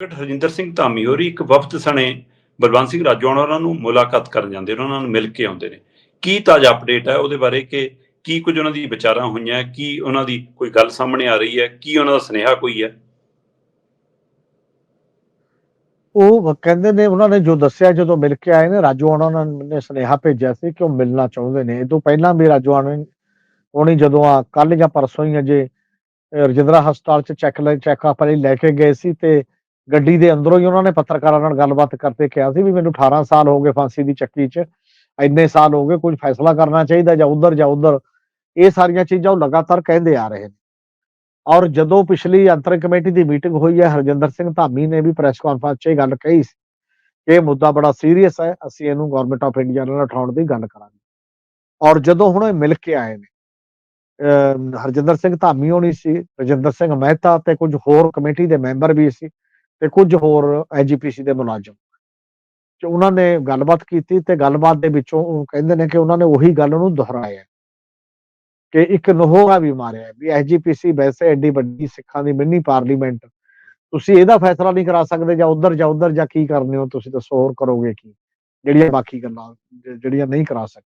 Doctor Harjinder Singh Dhami ਹੋਰੀ ਇੱਕ ਵਫਦ ਸਣੇ ਬਲਵੰਤ ਸਿੰਘ ਰਾਜੋਆਣਾ ਉਹਨਾਂ ਨੂੰ ਮੁਲਾਕਾਤ ਕਰਨ ਜਾਂਦੇ ਨੇ, ਉਹਨਾਂ ਨੂੰ ਮਿਲ ਕੇ ਆਉਂਦੇ ਨੇ। ਕੀ ਤਾਜ਼ਾ ਅਪਡੇਟ ਹੈ ਉਹਦੇ ਬਾਰੇ ਕਿ ਕੀ ਕੁਝ ਉਹਨਾਂ ਦੀ ਵਿਚਾਰਾਂ ਹੋਈਆਂ, ਕੀ ਉਹਨਾਂ ਦੀ ਕੋਈ ਗੱਲ ਸਾਹਮਣੇ ਆ ਰਹੀ ਹੈ, ਕੀ ਉਹਨਾਂ ਦਾ ਸੁਨੇਹਾ ਕੋਈ ਹੈ? ਉਹ ਕਹਿੰਦੇ ਨੇ ਉਹਨਾਂ ਨੇ ਜੋ ਦੱਸਿਆ, ਜਦੋਂ ਮਿਲ ਕੇ ਆਏ ਨੇ ਰਾਜੋਆਣਾ ਨੇ ਸੁਨੇਹਾ ਭੇਜਿਆ ਸੀ ਕਿ ਉਹ ਮਿਲਣਾ ਚਾਹੁੰਦੇ ਨੇ। ਇਹ ਤੋਂ ਪਹਿਲਾਂ ਵੀ ਰਾਜੋਆਣਾ ਉਹਨੀ ਜਦੋਂ ਆ ਕੱਲ ਜਾਂ ਪਰਸੋਂ ਹੀ ਅਜੇ ਰਜਿੰਦਰਾ ਹਸਪਤਾਲ ਚ ਚੈੱਕ ਲੈ ਚੈੱਕਅਪ ਲਈ ਲੈ ਕੇ ਗਏ ਸੀ ਤੇ ਗੱਡੀ ਦੇ ਅੰਦਰੋਂ ਹੀ ਉਹਨਾਂ ਨੇ ਪੱਤਰਕਾਰਾਂ ਨਾਲ ਗੱਲਬਾਤ ਕਰਦੇ ਕਿਹਾ ਸੀ ਵੀ ਮੈਨੂੰ 18 ਸਾਲ ਹੋ ਗਏ ਫਾਂਸੀ ਦੀ ਚੱਕੀ 'ਚ, ਇੰਨੇ ਸਾਲ ਹੋ ਗਏ ਕੁਝ ਫੈਸਲਾ ਕਰਨਾ ਚਾਹੀਦਾ ਜਾਂ ਉਧਰ ਜਾਂ ਉਧਰ। ਇਹ ਸਾਰੀਆਂ ਚੀਜ਼ਾਂ ਉਹ ਲਗਾਤਾਰ ਕਹਿੰਦੇ ਆ ਰਹੇ ਨੇ। ਔਰ ਜਦੋਂ ਪਿਛਲੀ ਅੰਤਰਿਮ ਕਮੇਟੀ ਦੀ ਮੀਟਿੰਗ ਹੋਈ ਹੈ, ਹਰਜਿੰਦਰ ਸਿੰਘ ਧਾਮੀ ਨੇ ਵੀ ਪ੍ਰੈਸ ਕਾਨਫਰੰਸ 'ਚ ਇਹ ਗੱਲ ਕਹੀ ਸੀ ਕਿ ਇਹ ਮੁੱਦਾ ਬੜਾ ਸੀਰੀਅਸ ਹੈ, ਅਸੀਂ ਇਹਨੂੰ ਗਵਰਨਮੈਂਟ ਆਫ ਇੰਡੀਆ ਨਾਲ ਉਠਾਉਣ ਦੀ ਗੱਲ ਕਰਾਂਗੇ। ਔਰ ਜਦੋਂ ਹੁਣ ਇਹ ਮਿਲ ਕੇ ਆਏ ਨੇ, ਅਹ ਹਰਜਿੰਦਰ ਸਿੰਘ ਧਾਮੀ ਹੋਣੀ ਸੀ, ਰਜਿੰਦਰ ਸਿੰਘ ਮਹਿਤਾ ਤੇ ਕੁਝ ਹੋਰ ਕਮੇਟੀ ਦੇ ਮੈਂਬਰ ਵੀ ਸੀ ਤੇ ਕੁਝ ਹੋਰ ਐਜੀਪੀਸੀ ਦੇ ਮੁਲਾਜ਼ਮ। ਤੇ ਉਹਨਾਂ ਨੇ ਗੱਲਬਾਤ ਕੀਤੀ ਤੇ ਗੱਲਬਾਤ ਦੇ ਵਿੱਚੋਂ ਉਹ ਕਹਿੰਦੇ ਨੇ ਕਿ ਉਹਨਾਂ ਨੇ ਉਹੀ ਗੱਲ ਨੂੰ ਦੁਹਰਾਇਆ ਕਿ ਇੱਕ ਨੋਹਰਾ ਵੀ ਮਾਰਿਆ ਵੀ ਐਜੀਪੀਸੀ ਵੈਸੇ ਐਡੀ ਵੱਡੀ ਸਿੱਖਾਂ ਦੀ ਮਿੰਨੀ ਪਾਰਲੀਮੈਂਟ, ਤੁਸੀਂ ਇਹਦਾ ਫੈਸਲਾ ਨਹੀਂ ਕਰਾ ਸਕਦੇ ਜਾਂ ਉਧਰ ਜਾਂ ਉਧਰ ਜਾਂ ਕੀ ਕਰਨੇ ਹੋ, ਤੁਸੀਂ ਦੱਸੋ ਹੋਰ ਕਰੋਗੇ ਕੀ, ਜਿਹੜੀਆਂ ਬਾਕੀ ਗੱਲਾਂ ਜਿਹੜੀਆਂ ਨਹੀਂ ਕਰਾ ਸਕਦੇ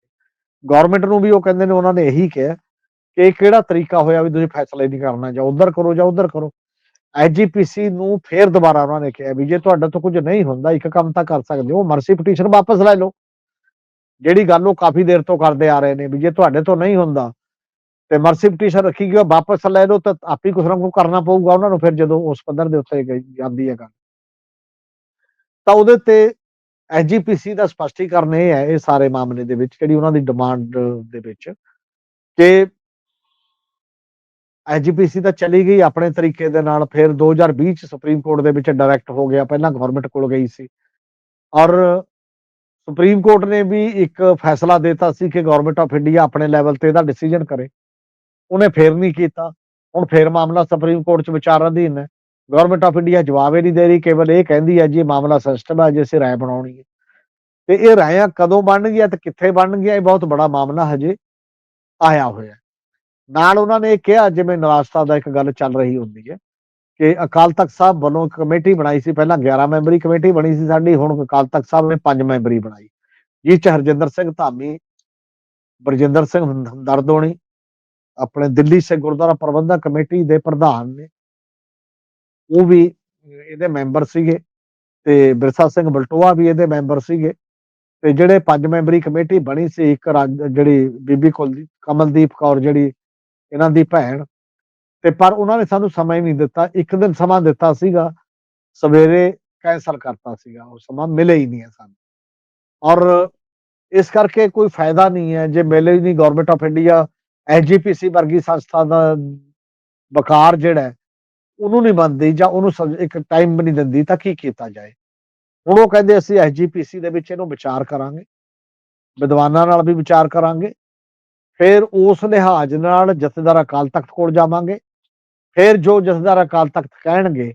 ਗਵਰਨਮੈਂਟ ਨੂੰ ਵੀ ਉਹ ਕਹਿੰਦੇ ਨੇ, ਉਹਨਾਂ ਨੇ ਇਹੀ ਕਿਹਾ ਕਿ ਇਹ ਕਿਹੜਾ ਤਰੀਕਾ ਹੋਇਆ ਵੀ ਤੁਸੀਂ ਫੈਸਲਾ ਹੀ ਨਹੀਂ ਕਰਨਾ, ਜਾਂ ਉਧਰ ਕਰੋ ਜਾਂ ਉਧਰ ਕਰੋ। ਐਜੀਪੀਸੀ ਨੂੰ ਫੇਰ ਦੁਬਾਰਾ ਉਹਨਾਂ ਨੇ ਕਿਹਾ ਵੀ ਜੇ ਤੁਹਾਡੇ ਤੋਂ ਕੁਝ ਨਹੀਂ ਹੁੰਦਾ, ਇੱਕ ਕੰਮ ਤਾਂ ਕਰ ਸਕਦੇ ਹੋ ਮਰਸੀ ਪਟੀਸ਼ਨ ਵਾਪਸ ਲੈ ਲਓ। ਜਿਹੜੀ ਗੱਲ ਉਹ ਕਾਫੀ ਦੇਰ ਤੋਂ ਕਰਦੇ ਆ ਰਹੇ ਨੇ ਵੀ ਜੇ ਤੁਹਾਡੇ ਤੋਂ ਨਹੀਂ ਹੁੰਦਾ, ਤੇ ਮਰਸੀ ਪਟੀਸ਼ਨ ਰੱਖੀ ਗਈ ਵਾਪਸ ਲੈ ਲਓ ਤਾਂ ਆਪੀ ਕੁਛ ਨਾ ਕੁਛ ਕਰਨਾ ਪਊਗਾ ਉਹਨਾਂ ਨੂੰ, ਫਿਰ ਜਦੋਂ ਉਸ ਪੱਧਰ ਦੇ ਉੱਤੇ ਗਈ, ਜਾਂਦੀ ਹੈ ਗੱਲ। ਤਾਂ ਉਹਦੇ ਤੇ ਐਜੀਪੀਸੀ ਦਾ ਸਪਸ਼ਟੀਕਰਨ ਇਹ ਹੈ, ਇਹ ਸਾਰੇ ਮਾਮਲੇ ਦੇ ਵਿੱਚ ਜਿਹੜੀ ਉਹਨਾਂ ਦੀ ਡਿਮਾਂਡ ਦੇ ਵਿੱਚ, ਕਿ ਐਜੀਪੀਸੀ ਤਾਂ ਚਲੀ ਗਈ ਆਪਣੇ ਤਰੀਕੇ ਦੇ ਨਾਲ, ਫਿਰ 2020 ਚ ਸੁਪਰੀਮ ਕੋਰਟ ਦੇ ਵਿੱਚ ਡਾਇਰੈਕਟ ਹੋ ਗਿਆ, ਪਹਿਲਾਂ ਗਵਰਨਮੈਂਟ ਕੋਲ ਗਈ ਸੀ। ਔਰ ਸੁਪਰੀਮ ਕੋਰਟ ਨੇ ਵੀ ਇੱਕ ਫੈਸਲਾ ਦਿੱਤਾ ਸੀ ਕਿ ਗਵਰਨਮੈਂਟ ਆਫ ਇੰਡੀਆ ਆਪਣੇ ਲੈਵਲ ਤੇ ਇਹਦਾ ਡਿਸੀਜਨ ਕਰੇ। ਉਹਨੇ ਫੇਰ ਨਹੀਂ ਕੀਤਾ। ਹੁਣ ਫੇਰ ਮਾਮਲਾ ਸੁਪਰੀਮ ਕੋਰਟ ਚ ਵਿਚਾਰ ਅਧੀਨ ਹੈ। ਗਵਰਨਮੈਂਟ ਆਫ ਇੰਡੀਆ ਜਵਾਬ ਹੀ ਨਹੀਂ ਦੇ ਰਹੀ, ਕੇਵਲ ਇਹ ਕਹਿੰਦੀ ਹੈ ਜੀ ਇਹ ਮਾਮਲਾ ਸਿਸਟਮ ਹੈ, ਜੇ ਅਸੀਂ ਰਾਏ ਬਣਾਉਣੀ ਹੈ। ਤੇ ਇਹ ਰਾਇਆਂ ਕਦੋਂ ਬਣਨਗੀਆਂ ਤੇ ਕਿੱਥੇ ਬਣਨਗੀਆਂ ਇਹ ਬਹੁਤ ਬੜਾ ਮਾਮਲਾ ਹਜੇ ਆਇਆ ਹੋਇਆ ਨਾਲ ਉਹਨਾਂ ਨੇ ਇਹ ਕਿਹਾ, ਜਿਵੇਂ ਨਿਰਾਸ਼ਤਾ ਦਾ ਇੱਕ ਗੱਲ ਚੱਲ ਰਹੀ ਹੁੰਦੀ ਹੈ ਕਿ ਅਕਾਲ ਤਖਤ ਸਾਹਿਬ ਵੱਲੋਂ ਕਮੇਟੀ ਬਣਾਈ ਸੀ, ਪਹਿਲਾਂ 11 ਮੈਂਬਰੀ ਕਮੇਟੀ ਬਣੀ ਸੀ ਸਾਡੀ, ਹੁਣ ਅਕਾਲ ਤਖਤ ਸਾਹਿਬ ਨੇ 5 ਮੈਂਬਰੀ ਬਣਾਈ। ਜਿਸ ਚ ਹਰਜਿੰਦਰ ਸਿੰਘ ਧਾਮੀ, ਬਰਜਿੰਦਰ ਸਿੰਘ ਦਰਦੋਣੀ ਆਪਣੇ ਦਿੱਲੀ ਸੇ ਗੁਰਦੁਆਰਾ ਪ੍ਰਬੰਧਕ ਕਮੇਟੀ ਦੇ ਪ੍ਰਧਾਨ ਨੇ, ਉਹ ਵੀ ਇਹਦੇ ਮੈਂਬਰ ਸੀਗੇ ਤੇ ਬਿਰਸਾ ਸਿੰਘ ਬਲਟੋਆ ਵੀ ਇਹਦੇ ਮੈਂਬਰ ਸੀਗੇ ਤੇ ਜਿਹੜੇ ਪੰਜ ਮੈਂਬਰੀ ਕਮੇਟੀ ਬਣੀ ਸੀ, ਇੱਕ ਰਾਜ- ਜਿਹੜੀ ਬੀਬੀ ਕੁਲਦੀਪ, ਕਮਲਦੀਪ ਕੌਰ ਜਿਹੜੀ ਇਹਨਾਂ ਦੀ ਭੈਣ। ਤੇ ਪਰ ਉਹਨਾਂ ਨੇ ਸਾਨੂੰ ਸਮਾਂ ਹੀ ਨਹੀਂ ਦਿੱਤਾ। ਇੱਕ ਦਿਨ ਸਮਾਂ ਦਿੱਤਾ ਸੀਗਾ। ਸਵੇਰੇ ਕੈਂਸਲ ਕਰਤਾ ਸੀਗਾ। ਉਹ ਸਮਾਂ ਮਿਲੇ ਹੀ ਨਹੀਂ ਹੈ ਸਾਨੂੰ। ਔਰ ਇਸ ਕਰਕੇ ਕੋਈ ਫਾਇਦਾ ਨਹੀਂ ਹੈ। ਜੇ ਮਿਲੇ ਹੀ ਨਹੀਂ ਗਵਰਨਮੈਂਟ ਆਫ ਇੰਡੀਆ ਐਜੀਪੀਸੀ ਵਰਗੀ ਸੰਸਥਾ ਦਾ ਵਕਾਰ ਜਿਹੜਾ ਉਹਨੂੰ ਨਹੀਂ ਮੰਨਦੀ ਜਾਂ ਉਹਨੂੰ ਇੱਕ ਟਾਈਮ ਵੀ ਨਹੀਂ ਦਿੰਦੀ ਤਾਂ ਕੀ ਕੀਤਾ ਜਾਏ। ਹੁਣ ਉਹ ਕਹਿੰਦੇ ਅਸੀਂ ਐਸਜੀਪੀਸੀ ਦੇ ਵਿੱਚ ਇਹਨੂੰ ਵਿਚਾਰ ਕਰਾਂਗੇ। ਵਿਦਵਾਨਾਂ ਨਾਲ ਵੀ ਵਿਚਾਰ ਕਰਾਂਗੇ। ਫਿਰ ਉਸ ਲਿਹਾਜ਼ ਨਾਲ ਜਥੇਦਾਰ ਅਕਾਲ ਤਖਤ ਕੋਲ ਜਾਵਾਂਗੇ। ਫਿਰ ਜੋ ਜਥੇਦਾਰ ਅਕਾਲ ਤਖਤ ਕਹਿਣਗੇ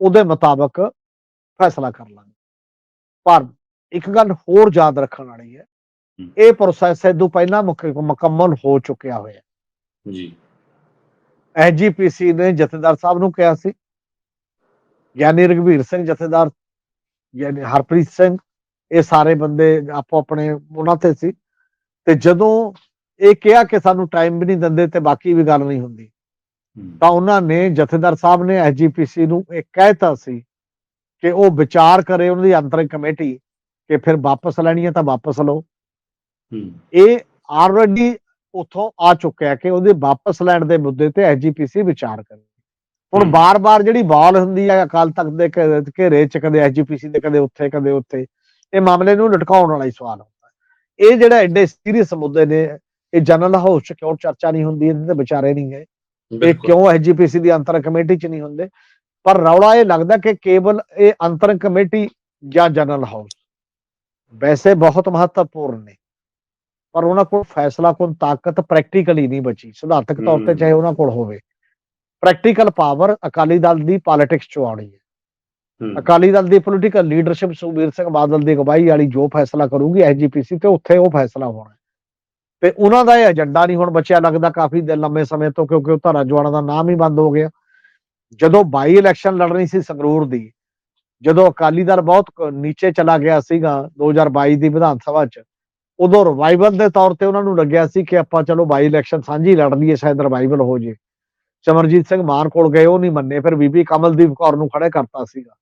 ਉਹਦੇ ਮੁਤਾਬਕ ਫੈਸਲਾ ਕਰ ਲਾਂਗੇ। ਪਰ ਇੱਕ ਗੱਲ ਹੋਰ ਯਾਦ ਰੱਖਣ ਵਾਲੀ ਹੈ। ਇਹ ਪ੍ਰੋਸੈਸ ਇਦੋਂ ਪਹਿਲਾਂ ਮੁਕ- ਮੁਕੰਮਲ ਹੋ ਚੁੱਕਿਆ ਹੋਇਆ। ਜੀ। ਐਜੀਪੀਸੀ ਨੇ ਜਥੇਦਾਰ ਸਾਹਿਬ ਨੂੰ ਕਿਹਾ ਸੀ ਗਿਆਨੀ ਰਘਵੀਰ ਸਿੰਘ ਜਥੇਦਾਰ ਯਾਨੀ ਹਰਪ੍ਰੀਤ ਸਿੰਘ ਇਹ ਸਾਰੇ ਬੰਦੇ ਆਪੋ ਆਪਣੇ ਉਹਨਾਂ ਤੇ ਸੀ। ਤੇ ਜਦੋਂ ਇਹ ਕਿਹਾ ਕਿ ਸਾਨੂੰ ਟਾਈਮ ਵੀ ਨਹੀਂ ਦਿੰਦੇ ਤੇ ਬਾਕੀ ਵੀ ਗੱਲ ਨਹੀਂ ਹੁੰਦੀ। ਤਾਂ ਉਹਨਾਂ ਨੇ ਜਥੇਦਾਰ ਸਾਹਿਬ ਨੇ ਐਜੀਪੀਸੀ ਨੂੰ ਇਹ ਕਹਿਤਾ ਸੀ ਕਿ ਉਹ ਵਿਚਾਰ ਕਰੇ ਉਹਨਾਂ ਦੀ ਅੰਤਰਿਮ ਕਮੇਟੀ ਕਿ ਫਿਰ ਵਾਪਸ ਲੈਣੀ ਹੈ ਤਾਂ ਵਾਪਸ ਲਓ। ਇਹ ਆਲਰੇਡੀ ਉਥੋਂ ਆ ਚੁੱਕਿਆ ਕਿ ਉਹਦੇ ਵਾਪਸ ਲੈਣ ਦੇ ਮੁੱਦੇ ਤੇ ਐਜੀਪੀਸੀ ਵਿਚਾਰ ਕਰੇ। ਹੁਣ। ਬਾਰ-ਬਾਰ ਜਿਹੜੀ ਬਾਲ ਹੁੰਦੀ ਹੈ ਅਕਾਲ ਤਖਤ ਦੇ ਘੇਰੇ ਚ ਕਦੇ ਐਜੀਪੀਸੀ ਦੇ ਕਦੇ ਉੱਥੇ ਕਦੇ ਉੱਥੇ ਇਹ ਮਾਮਲੇ ਨੂੰ ਲਟਕਾਉਣ ਵਾਲਾ ਹੀ ਸਵਾਲ ਹੁੰਦਾ। ਇਹ ਜਿਹੜਾ ਐਡੇ ਸੀਰੀਅਸ ਮੁੱਦੇ ਨੇ ਇਹ ਜਨਰਲ ਹਾਊਸ ਚ ਕਿਉਂ ਚਰਚਾ ਨਹੀਂ ਹੁੰਦੀ ਇਹਦੇ ਤੇ ਵਿਚਾਰੇ ਨਹੀਂ ਗਏ। ਇਹ ਕਿਉਂ ਐਜੀਪੀਸੀ ਦੀ ਅੰਤਰ ਕਮੇਟੀ ਚ ਨਹੀਂ ਹੁੰਦੇ? ਪਰ ਰੌਲਾ ਇਹ ਲੱਗਦਾ ਕਿ ਕੇਵਲ ਇਹ ਅੰਤਰ ਕਮੇਟੀ ਜਾਂ ਜਨਰਲ ਹਾਊਸ। ਵੈਸੇ ਬਹੁਤ ਮਹੱਤਵਪੂਰਨ ਨੇ। ਪਰ ਉਹਨਾਂ ਕੋਲ ਫੈਸਲਾ ਕੋਲ ਤਾਕਤ ਪ੍ਰੈਕਟੀਕਲੀ ਨਹੀਂ ਬਚੀ। ਸਿਧਾਂਤਕ ਤੌਰ ਤੇ। ਚਾਹੇ ਉਹਨਾਂ ਕੋਲ ਹੋਵੇ। ਪ੍ਰੈਕਟੀਕਲ ਪਾਵਰ ਅਕਾਲੀ ਦਲ ਦੀ ਪੋਲਿਟਿਕਸ ਚ ਆਉਣੀ ਹੈ। ਅਕਾਲੀ ਦਲ ਦੀ ਪੋਲੀਟੀਕਲ ਲੀਡਰਸ਼ਿਪ ਸੁਖਬੀਰ ਸਿੰਘ ਬਾਦਲ ਦੀ ਅਗਵਾਈ ਵਾਲੀ ਜੋ ਫੈਸਲਾ ਕਰੂਗੀ ਐਸਜੀਪੀਸੀ ਤੇ ਉੱਥੇ ਉਹ ਫੈਸਲਾ ਹੋਣਾ ਹੈ। ਤੇ ਉਹਨਾਂ ਦਾ ਇਹ ਏਜੰਡਾ ਨਹੀਂ ਹੁਣ ਬਚਿਆ ਲੱਗਦਾ ਕਾਫੀ ਲੰਮੇ ਸਮੇਂ ਤੋਂ ਕਿਉਂਕਿ ਉਹ ਧਾਰਾ ਜਵਾੜਾ ਦਾ ਨਾਮ ਹੀ ਬੰਦ ਹੋ ਗਿਆ। ਜਦੋਂ ਬਾਈ ਇਲੈਕਸ਼ਨ ਲੜਨੀ ਸੀ ਸੰਗਰੂਰ ਦੀ ਜਦੋਂ ਅਕਾਲੀ ਦਲ ਬਹੁਤ ਨੀਚੇ ਚਲਾ ਗਿਆ ਸੀਗਾ 2022 ਦੀ ਵਿਧਾਨ ਸਭਾ 'ਚ ਉਦੋਂ ਰਿਵਾਈਵਲ ਦੇ ਤੌਰ ਤੇ ਉਹਨਾਂ ਨੂੰ ਲੱਗਿਆ ਸੀ ਕਿ ਆਪਾਂ ਚਲੋ ਬਾਈ ਇਲੈਕਸ਼ਨ ਸਾਂਝੀ ਲੜ ਲਈਏ ਸ਼ਾਇਦ ਰਿਵਾਈਵਲ ਹੋ ਜੇ। ਚਮਰਜੀਤ ਸਿੰਘ ਮਾਨ ਕੋਲ ਗਏ ਉਹ ਨਹੀਂ ਮੰਨੇ ਫਿਰ ਬੀਬੀ ਕਮਲਦੀਪ ਕੌਰ ਨੂੰ ਖੜੇ ਕਰਤਾ ਸੀਗਾ।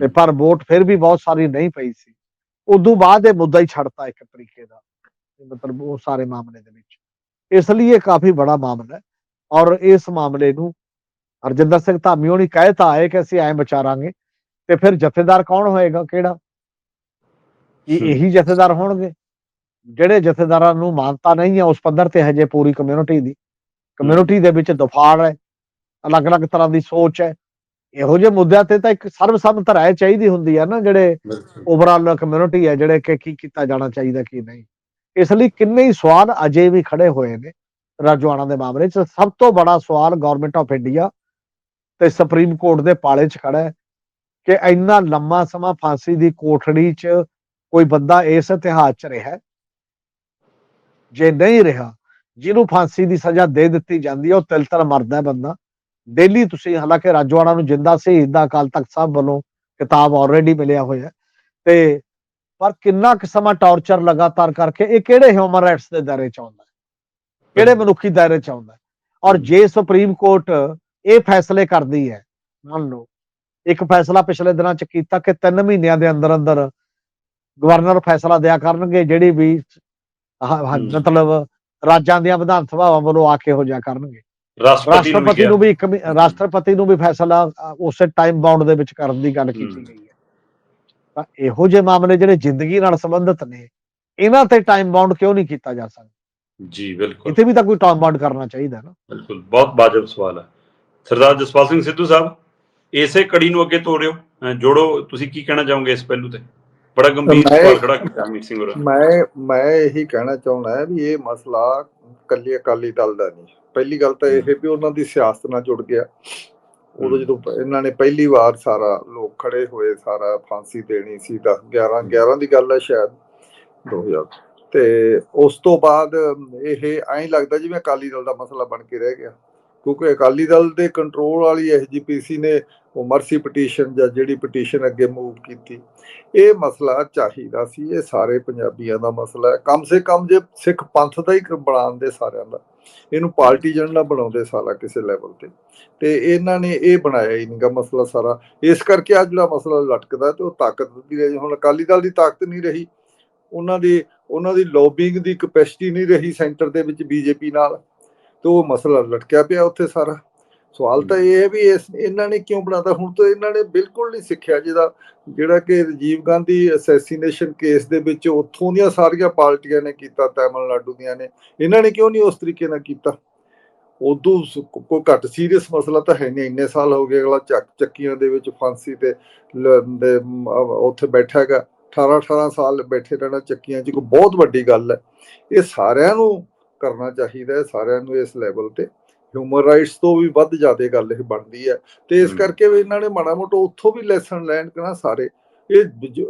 ਤੇ ਪਰ ਵੋਟ ਫਿਰ ਵੀ ਬਹੁਤ ਸਾਰੀ ਨਹੀਂ ਪਈ ਸੀ। ਉਦੋਂ ਬਾਅਦ ਇਹ ਮੁੱਦਾ ਹੀ ਛੱਡਤਾ ਇੱਕ ਤਰੀਕੇ ਦਾ। ਮਤਲਬ ਉਹ ਸਾਰੇ ਮਾਮਲੇ ਦੇ ਵਿੱਚ। ਇਸ ਲਈ ਇਹ ਕਾਫੀ ਬੜਾ ਮਾਮਲਾ ਹੈ ਔਰ ਇਸ ਮਾਮਲੇ ਨੂੰ ਹਰਜਿੰਦਰ ਸਿੰਘ ਧਾਮੀ ਹੋਣੀ ਕਹਿਤਾ ਹੈ ਕਿ ਅਸੀਂ ਐਂ ਵਿਚਾਰਾਂਗੇ ਤੇ ਫਿਰ ਜਥੇਦਾਰ ਕੌਣ ਹੋਏਗਾ ਕਿਹੜਾ? ਕੀ ਹਮ। ਇਹੀ ਜਥੇਦਾਰ ਹੋਣਗੇ। ਜਿਹੜੇ ਜਥੇਦਾਰਾਂ ਨੂੰ ਮਾਨਤਾ ਨਹੀਂ ਹੈ ਉਸ ਪੱਧਰ ਤੇ ਹਜੇ ਪੂਰੀ ਕਮਿਊਨਿਟੀ ਦੀ। ਕਮਿਊਨਿਟੀ ਦੇ ਵਿੱਚ ਦਫਾੜ ਹੈ ਅਲੱਗ-ਅਲੱਗ ਤਰ੍ਹਾਂ ਦੀ ਸੋਚ ਹੈ। ਇਹੋ ਜਿਹੇ ਮੁੱਦਿਆਂ ਤੇ ਤਾਂ ਇੱਕ ਸਰਬਸੰਮਤ ਰਾਏ ਚਾਹੀਦੀ ਹੁੰਦੀ ਹੈ ਨਾ ਜਿਹੜੇ ਓਵਰਆਲ ਕਮਿਊਨਿਟੀ ਹੈ ਜਿਹੜੇ ਕਿ ਕੀ ਕੀਤਾ ਜਾਣਾ ਚਾਹੀਦਾ ਕੀ ਨਹੀਂ। ਇਸ ਲਈ ਕਿੰਨੇ ਹੀ ਸਵਾਲ ਅਜੇ ਵੀ ਖੜੇ ਹੋਏ ਨੇ ਰਾਜਵਾਨਾ ਦੇ ਮਾਮਲੇ 'ਚ। ਸਭ ਤੋਂ ਬੜਾ ਸਵਾਲ ਗਵਰਨਮੈਂਟ ਆਫ ਇੰਡੀਆ ਤੇ ਸੁਪਰੀਮ ਕੋਰਟ ਦੇ ਪਾਲੇ 'ਚ ਖੜਾ ਹੈ ਕਿ ਇੰਨਾ ਲੰਮਾ ਸਮਾਂ ਫਾਂਸੀ ਦੀ ਕੋਠੜੀ 'ਚ ਕੋਈ ਬੰਦਾ ਇਸ ਇਤਿਹਾਸ 'ਚ ਰਿਹਾ ਜੇ ਨਹੀਂ ਰਿਹਾ, ਜਿਹਨੂੰ ਫਾਂਸੀ ਦੀ ਸਜ਼ਾ ਦੇ ਦਿੱਤੀ ਜਾਂਦੀ ਹੈ, ਉਹ ਤਿਲ ਤਿਲ ਮਰਦਾ ਹੈ ਬੰਦਾ। ਡੇਲੀ ਤੁਸੀਂ ਹਾਲਾਂਕਿ ਰਾਜਵਾਨਾ ਨੂੰ ਜਿੰਦਾ ਸ਼ਹੀਦ ਦਾ ਅਕਾਲ ਤਖਤ ਸਾਹਿਬ ਵੱਲੋਂ ਕਿਤਾਬ ਆਲਰੇਡੀ ਮਿਲਿਆ ਹੋਇਆ ਤੇ ਪਰ ਕਿੰਨਾ ਕੁ ਸਮਾਂ ਟੌਰਚਰ ਲਗਾਤਾਰ ਕਰਕੇ ਇਹ ਕਿਹੜੇ ਹਿਊਮਨ ਰਾਈਟਸ ਦੇ ਦਾਇਰੇ ਚ ਆਉਂਦਾ ਹੈ? ਕਿਹੜੇ ਮਨੁੱਖੀ ਦਾਇਰੇ ਚ ਆਉਂਦਾ? ਔਰ ਜੇ ਸੁਪਰੀਮ ਕੋਰਟ ਇਹ ਫੈਸਲੇ ਕਰਦੀ ਹੈ ਮੰਨ ਲਓ ਇੱਕ ਫੈਸਲਾ ਪਿਛਲੇ ਦਿਨਾਂ ਚ ਕੀਤਾ ਕਿ 3 ਮਹੀਨਿਆਂ ਦੇ ਅੰਦਰ ਅੰਦਰ ਗਵਰਨਰ ਫੈਸਲਾ ਦਿਆ ਕਰਨਗੇ ਜਿਹੜੀ ਵੀ। ਮਤਲਬ ਰਾਜਾਂ ਦੀਆਂ ਵਿਧਾਨ ਸਭਾਵਾਂ ਵੱਲੋਂ ਆ ਕੇ ਹੋ ਜਾ ਕਰਨਗੇ ਰਾਸ਼ਟਰਪਤੀ ਨੂੰ ਵੀ ਇੱਕ ਰਾਸ਼ਟਰਪਤੀ ਨੂੰ ਵੀ ਫੈਸਲਾ ਉਸੇ ਟਾਈਮ ਬਾਉਂਡ ਦੇ ਵਿੱਚ ਕਰਨ ਦੀ ਗੱਲ ਕੀਤੀ। ਗਈ ਹੈ ਤਾਂ ਇਹੋ ਜਿਹੇ ਮਾਮਲੇ ਜਿਹੜੇ ਜ਼ਿੰਦਗੀ ਨਾਲ ਸੰਬੰਧਿਤ ਨੇ ਇਹਨਾਂ ਤੇ ਟਾਈਮ ਬਾਉਂਡ ਕਿਉਂ ਨਹੀਂ ਕੀਤਾ ਜਾ ਸਕਦਾ? ਜੀ ਬਿਲਕੁਲ। ਇੱਥੇ ਵੀ ਤਾਂ ਕੋਈ ਟਾਈਮ ਬਾਉਂਡ ਕਰਨਾ ਚਾਹੀਦਾ ਨਾ। ਬਿਲਕੁਲ ਬਹੁਤ ਵਾਜਬ ਸਵਾਲ ਹੈ। ਸਰਦਾਰ ਜਸਪਾਲ ਸਿੰਘ ਸਿੱਧੂ ਸਾਹਿਬ ਇਸੇ ਕੜੀ ਨੂੰ ਅੱਗੇ ਅਹ ਜੋੜੋ ਤੁਸੀਂ ਕੀ ਕਹਿਣਾ ਚਾਹੋਗੇ ਇਸ ਪਹਿਲੂ ਤੇ? ਬੜਾ ਗੰਭੀਰ ਮੈਂ- ਸਵਾਲ ਖੜਾ ਕੀਤਾ ਅਮਿਤ ਸਿੰਘ ਹੋਰਾਂ। ਮੈਂ ਮੈਂ ਇਹੀ ਕਹਿਣਾ ਚਾਹੁੰਦਾ ਹੈ ਵੀ ਇਹ ਮਸਲਾ ਕੱਲੀ ਅਕਾਲੀ ਦਲ ਦਾ ਨਹੀਂ। ਪਹਿਲੀ ਗੱਲ ਤਾਂ ਇਹ ਵੀ ਉਹਨਾਂ ਦੀ ਸਿਆਸਤ ਨਾਲ ਜੁੜ ਗਿਆ। ਉਦੋਂ। ਜਦੋਂ ਇਹਨਾਂ ਨੇ ਪਹਿਲੀ ਵਾਰ ਸਾਰਾ ਲੋਕ ਖੜੇ ਹੋਏ ਸਾਰਾ ਫਾਂਸੀ ਦੇਣੀ ਸੀ 10 11 11 ਦੀ ਗੱਲ ਹੈ ਸ਼ਾਇਦ 2000 ਤੇ ਉਸ ਤੋਂ ਬਾਅਦ ਇਹ ਐਂ ਲੱਗਦਾ ਜਿਵੇਂ ਅਕਾਲੀ ਦਲ ਦਾ ਮਸਲਾ ਬਣ ਕੇ ਰਹਿ ਗਿਆ। ਕਿਉਂਕਿ ਅਕਾਲੀ ਦਲ ਦੇ ਕੰਟਰੋਲ ਵਾਲੀ ਐਸਜੀਪੀਸੀ ਨੇ ਉਹ ਮਰਸੀ ਪਟੀਸ਼ਨ ਜਾਂ ਜਿਹੜੀ ਪਟੀਸ਼ਨ ਅੱਗੇ ਮੂਵ ਕੀਤੀ। ਇਹ ਮਸਲਾ ਚਾਹੀਦਾ ਸੀ ਇਹ ਸਾਰੇ ਪੰਜਾਬੀਆਂ ਦਾ ਮਸਲਾ ਹੈ। ਕਮ ਸੇ ਕਮ ਜੇ ਸਿੱਖ ਪੰਥ ਦਾ ਹੀ ਕ- ਬਣਾਉਂਦੇ ਸਾਰਿਆਂ ਦਾ। ਇਹਨੂੰ ਪਾਰਟੀ ਨਾ ਬਣਾਉਂਦੇ ਸਾਰਾ ਕਿਸੇ ਲੈਵਲ ਤੇ। ਤੇ ਇਹਨਾਂ ਨੇ ਇਹ ਬਣਾਇਆ ਹੀ ਨਹੀਂਗਾ ਮਸਲਾ ਸਾਰਾ। ਇਸ ਕਰਕੇ ਆ ਜਿਹੜਾ ਮਸਲਾ ਲਟਕਦਾ ਤੇ ਉਹ ਤਾਕਤ ਦੀ ਰਹੀ। ਹੁਣ ਅਕਾਲੀ ਦਲ ਦੀ ਤਾਕਤ ਨਹੀਂ ਰਹੀ। ਉਹਨਾਂ ਦੀ ਉਹਨਾਂ ਦੀ ਲੌਬਿੰਗ ਦੀ ਕਪੈਸਿਟੀ ਨਹੀਂ ਰਹੀ ਸੈਂਟਰ ਦੇ ਵਿੱਚ ਬੀਜੇਪੀ ਨਾਲ। ਤੇ ਉਹ ਮਸਲਾ ਲਟਕਿਆ ਪਿਆ ਉੱਥੇ ਸਾਰਾ। ਸਵਾਲ ਤਾਂ ਇਹ ਹੈ ਵੀ ਇਸ ਇਹਨਾਂ ਨੇ ਕਿਉਂ ਬਣਾਤਾ? ਹੁਣ ਤਾਂ ਇਹਨਾਂ ਨੇ ਬਿਲਕੁਲ ਨਹੀਂ ਸਿੱਖਿਆ ਜਿਹਦਾ ਜਿਹੜਾ ਕਿ ਰਾਜੀਵ ਗਾਂਧੀ ਅਸੈਸੀਨੇਸ਼ਨ ਕੇਸ ਦੇ ਵਿੱਚ ਉੱਥੋਂ ਦੀਆਂ ਸਾਰੀਆਂ ਪਾਰਟੀਆਂ ਨੇ ਕੀਤਾ ਤਾਮਿਲਨਾਡੂ ਦੀਆਂ ਨੇ। ਇਹਨਾਂ ਨੇ ਕਿਉਂ ਨਹੀਂ ਉਸ ਤਰੀਕੇ ਨਾਲ ਕੀਤਾ? ਉਦੋਂ ਕੋਈ ਘੱਟ ਸੀਰੀਅਸ ਮਸਲਾ ਤਾਂ ਹੈ ਨਹੀਂ। ਇੰਨੇ ਸਾਲ ਹੋ ਗਏ ਅਗਲਾ ਚੱਕ ਚੱਕੀਆਂ ਦੇ ਵਿੱਚ ਫਾਂਸੀ ਤੇ ਉੱਥੇ ਬੈਠਾ ਹੈਗਾ। 18 18 ਸਾਲ ਬੈਠੇ ਰਹਿਣਾ ਚੱਕੀਆਂ 'ਚ ਕੋਈ ਬਹੁਤ ਵੱਡੀ ਗੱਲ ਹੈ। ਇਹ ਸਾਰਿਆਂ ਨੂੰ ਕਰਨਾ ਚਾਹੀਦਾ ਹੈ ਸਾਰਿਆਂ ਨੂੰ ਇਸ ਲੈਵਲ ਤੇ। ਹਿਊਮਨ ਰਾਈਟਸ ਤੋਂ ਵੀ ਵੱਧ ਜ਼ਿਆਦਾ ਗੱਲ ਇਹ ਬਣਦੀ ਹੈ। ਤੇ ਇਸ। ਕਰਕੇ ਵੀ ਇਹਨਾਂ ਨੇ ਮਾੜਾ ਮੋਟਾ ਉੱਥੋਂ ਵੀ ਲੈਸਨ ਲੈਣ ਕਰਾਂ ਸਾਰੇ ਇਹ